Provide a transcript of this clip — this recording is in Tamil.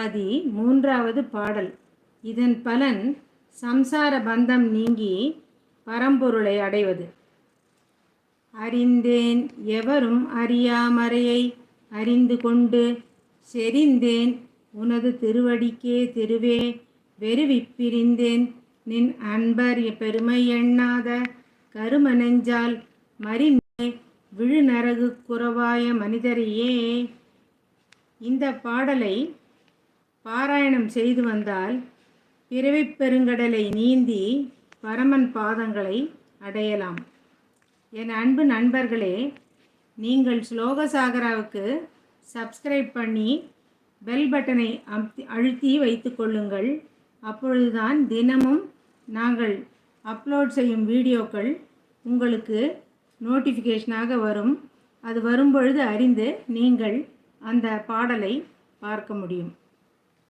வியாதி மூன்றாவது பாடல். இதன் பலன் சம்சார பந்தம் நீங்கி பரம்பொருளை அடைவது. அறிந்தேன் எவரும் அறியாமறையை அறிந்து கொண்டு செறிந்தேன். உனது திருவடிக்கே திருவே வெறுவிப்பிரிந்தேன் நின் அன்பர் பெருமை எண்ணாத கரும நெஞ்சால் மறிந்தே விழுநரகு குறவாய மனிதரையே. இந்த பாடலை பாராயணம் செய்து வந்தால் பிறவி பெருங்கடலை நீந்தி பரமன் பாதங்களை அடையலாம். என் அன்பு நண்பர்களே நீங்கள் ஸ்லோகசாகராவுக்கு சப்ஸ்கிரைப் பண்ணி பெல் பட்டனை அமுத்தி அழுத்தி வைத்து கொள்ளுங்கள். அப்பொழுதுதான் தினமும் நாங்கள் அப்லோட் செய்யும் வீடியோக்கள் உங்களுக்கு நோட்டிஃபிகேஷனாக வரும். அது வரும்பொழுது அறிந்து நீங்கள் அந்த பாடலை பார்க்க முடியும்.